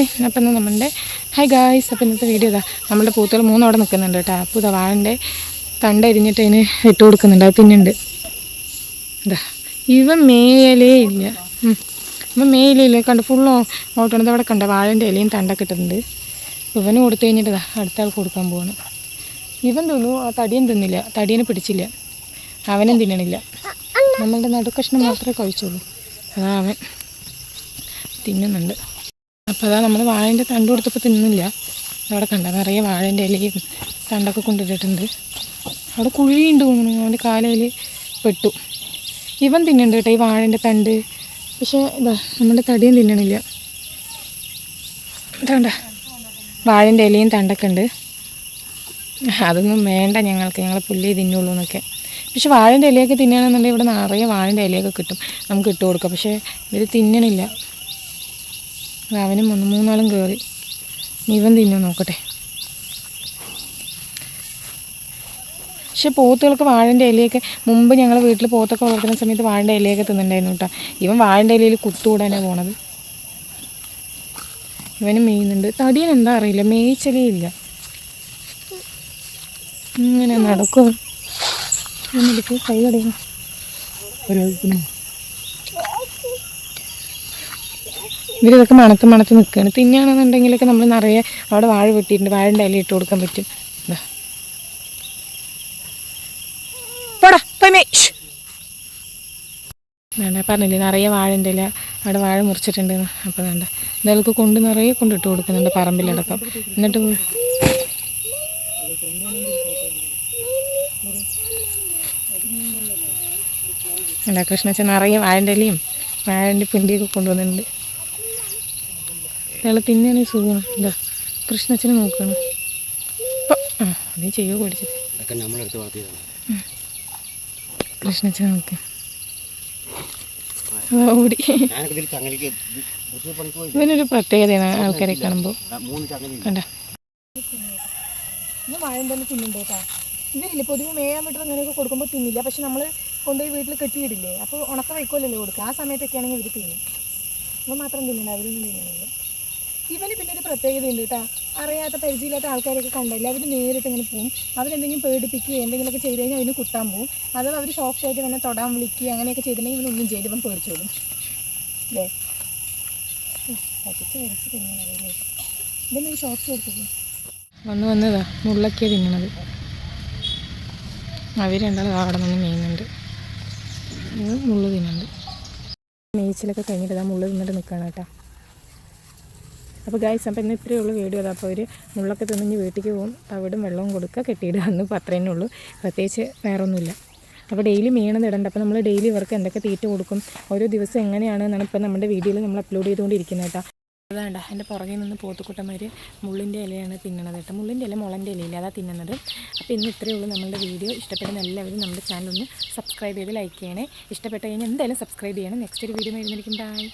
Hi അപ്പം ഇന്ന് നമ്മളുടെ ഹായ് ഗായ്സ് അപ്പം ഇന്നത്തെ വീഡിയോ ഇതാ. നമ്മുടെ പൂത്തുകൾ മൂന്നോടെ നിൽക്കുന്നുണ്ട് കേട്ടോ. അപ്പോൾ ഇതാ വാഴന്റെ തണ്ട് അരിഞ്ഞിട്ട് അതിന് ഇട്ട് കൊടുക്കുന്നുണ്ട്. അത് തിന്നുണ്ട് ഇതാ. ഇവ മേയലേ ഇല്ല. ഇവ മേയിലേ ഇല്ല. കണ്ട് ഫുള്ള് ഓട്ടണത് അവിടെ കണ്ട? വാഴന്റെ ഇലയും തണ്ടൊക്കെ ഇട്ടിട്ടുണ്ട്. ഇവന് കൊടുത്തു കഴിഞ്ഞിട്ട് ഇതാ അടുത്ത ആൾ കൊടുക്കാൻ പോവാണ്. ഇവൻ തിന്നു. ആ തടിയും തിന്നില്ല. തടിയനെ പിടിച്ചില്ല. അവനും തിന്നണില്ല. നമ്മളുടെ നടുക്കഷ്ണം മാത്രമേ കഴിച്ചുള്ളൂ. അതാ അവൻ തിന്നുന്നുണ്ട്. അപ്പോൾ അതാ നമ്മൾ വാഴേന്റെ തണ്ട് കൊടുത്തപ്പോൾ തിന്നില്ല അവിടെ കണ്ട? നിറയെ വാഴേന്റെ ഇലയും തണ്ടൊക്കെ കൊണ്ടിട്ടിട്ടുണ്ട്. അവിടെ കുഴിയുണ്ട് തോന്നുന്നു. അവന്റെ കാലയിൽ പെട്ടു. ഇവൻ തിന്നുന്നുണ്ട് കേട്ടോ ഈ വാഴേന്റെ തണ്ട്. പക്ഷേ ഇതാ നമ്മുടെ തടിയും തിന്നണില്ല. ഇതാണ്ട വാഴേന്റെ ഇലയും തണ്ടൊക്കെ ഉണ്ട്. അതൊന്നും വേണ്ട ഞങ്ങൾക്ക്. ഞങ്ങൾ പുല്ലി തിന്നുള്ളൂ എന്നൊക്കെ. പക്ഷെ വാഴേന്റെ ഇലയൊക്കെ തിന്നുകയാണെന്നുണ്ടെങ്കിൽ ഇവിടെ നിറയെ വാഴേന്റെ ഇലയൊക്കെ കിട്ടും. നമുക്ക് ഇട്ട് കൊടുക്കാം. പക്ഷേ ഇവർ തിന്നണില്ല. അവനും മൂന്ന് മൂന്നാളും കയറി ഇവൻ തിന്നു നോക്കട്ടെ. പക്ഷെ പോത്തുകൾക്ക് വാഴന്റെ ഇലയൊക്കെ മുമ്പ് ഞങ്ങൾ വീട്ടിൽ പോത്തൊക്കെ വളർത്തുന്ന സമയത്ത് വാഴന്റെ ഇലയൊക്കെ തിന്നുണ്ടായിരുന്നു കേട്ടോ. ഇവൻ വാഴന്റെ ഇലയിൽ കുത്തുകൂടാനാണ് പോണത്. ഇവന് മെയ്യുന്നുണ്ട് തടിയൻ എന്താ അറിയില്ല. മേയിച്ചലേ ഇല്ല. ഇങ്ങനെ നടക്കും. കൈ കടയും ഇവരിതൊക്കെ മണത്ത് മണത്ത് നിൽക്കുകയാണ് തിന്നാണെന്നുണ്ടെങ്കിലൊക്കെ നമ്മൾ നിറയെ അവിടെ വാഴ വെട്ടിയിട്ടുണ്ട്. വാഴന്റെ ഇല ഇട്ട് കൊടുക്കാൻ പറ്റും. പോടാ. വേണ്ട പറഞ്ഞില്ലേ നിറയെ വാഴന്റെ ഇല അവിടെ വാഴ മുറിച്ചിട്ടുണ്ട്. അപ്പോൾ വേണ്ട ഇതൊക്കെ കൊണ്ട് നിറയെ കൊണ്ടിട്ട് കൊടുക്കുന്നുണ്ട് പറമ്പിലടക്കം. എന്നിട്ട് വേണ്ട അല്ല കൃഷ്ണച്ചൻ നിറയെ വാഴന്റെ ഇലയും വാഴന്റെ പിണ്ടിയൊക്കെ കൊണ്ടുവന്നിട്ടുണ്ട്. ഇയാൾ തിന്നാണ് സുഖമാണ് എന്താ കൃഷ്ണച്ചനെ നോക്കണം. ആ നീ ചെയ്യുക വളർത്തിയതാണ് കൃഷ്ണച്ചനെ നോക്കി. ഓടി. ഇവനൊരു പ്രത്യേകതയാണ് ആൾക്കാരെ കാണുമ്പോൾ ഇവരില്ല കണ്ട? വാഴം തന്നെ തിന്നുണ്ട് കേട്ടോ. ഇവരില്ലേ പൊതുവെ മേയാൻ വിട്ടത് അങ്ങനെയൊക്കെ കൊടുക്കുമ്പോൾ തിന്നില്ല. പക്ഷെ നമ്മൾ കൊണ്ടുപോയി വീട്ടിൽ കെട്ടിയിടില്ലേ. അപ്പോൾ ഉണക്ക വൈക്കോലല്ലേ കൊടുക്കുക. ആ സമയത്തൊക്കെ ആണെങ്കിൽ ഇവർ തിന്നും. ഇവ മാത്രം തിന്നുണ്ട് അവരൊന്നും തിന്നുന്നില്ല ഇവന് പിന്നെ ഒരു പ്രത്യേകത ഉണ്ട് കേട്ടോ. അറിയാത്ത പരിചയമില്ലാത്ത ആൾക്കാരൊക്കെ കണ്ടല്ലോ? അവർ നേരിട്ട് ഇങ്ങനെ പോകും അവരെന്തെങ്കിലും പേടിപ്പിക്കുകയോ എന്തെങ്കിലുമൊക്കെ ചെയ്ത് കഴിഞ്ഞാൽ അതിന് കുത്താൻ പോകും അഥവാ അവർ സോഫ്റ്റ് ആയിട്ട് ഇവനെ തൊടാൻ വിളിക്കുക അങ്ങനെയൊക്കെ ചെയ്തിട്ടുണ്ടെങ്കിൽ ഇവനൊന്നും ചെയ്ത് ഇവൻ പേടിച്ചോളും. അല്ലേ? പറ്റിച്ച് വരച്ച് തിന്നണതല്ലേ ഇതൊന്നും ഷോർട്സ് കൊടുത്തു വന്ന് വന്നതാ മുള്ളക്കിയ തിന്നണത്. അവർ രണ്ടാളും അവിടെ നിന്ന് മേയുന്നുണ്ട്. മുള്ള് തിന്നുന്നുണ്ട് മേച്ചിലൊക്കെ കഴിഞ്ഞിട്ട് ആ മുള്ള് തിന്നിട്ട് നിൽക്കുകയാണ് കേട്ടോ. അപ്പോൾ ഗായ്സ് അപ്പോൾ ഇന്ന് ഇത്രയേ ഉള്ളൂ വീഡിയോ അപ്പോൾ അവർ മുള്ളൊക്കെ തിന്നിഞ്ഞ് വീട്ടിലേക്ക് പോകും. തവിടും വെള്ളവും കൊടുക്കുക കെട്ടിയിടുക. എന്ന് അത്രയേ ഉള്ളൂ. പ്രത്യേകിച്ച് വേറെ ഒന്നുമില്ല അപ്പോൾ ഡെയിലി മീണെന്ന് ഇടണ്ട. അപ്പോൾ നമ്മൾ ഡെയിലി ഇവർക്ക് എന്തൊക്കെ തീറ്റ കൊടുക്കും ഓരോ ദിവസം എങ്ങനെയാണ് എന്നാണ് ഇപ്പോൾ നമ്മുടെ വീഡിയോയിൽ നമ്മൾ അപ്ലോഡ് ചെയ്തുകൊണ്ടിരിക്കുന്നത് കേട്ടോ. അതാണ്ട എന്റെ പുറകിൽ നിന്ന് പോത്തുക്കുട്ടന്മാർ മുള്ളിന്റെ ഇലയാണ് തിന്നണത് കേട്ടോ. മുള്ളിന്റെ ഇല മുളന്റെ ഇലയില്ല അതാ തിന്നുന്നത് അപ്പോൾ ഇന്ന് ഇത്രയേ ഉള്ളൂ നമ്മളുടെ വീഡിയോ ഇഷ്ടപ്പെടുന്ന എല്ലാവരും നമ്മുടെ ചാനൽ ഒന്ന് സബ്സ്ക്രൈബ് ചെയ്ത് ലൈക്ക് ചെയ്യണേ. ഇഷ്ടപ്പെട്ട് കഴിഞ്ഞാൽ എന്തായാലും സബ്സ്ക്രൈബ് ചെയ്യണം. നെക്സ്റ്റ് ഒരു വീഡിയോ വരുന്നതായിരിക്കും. ബൈ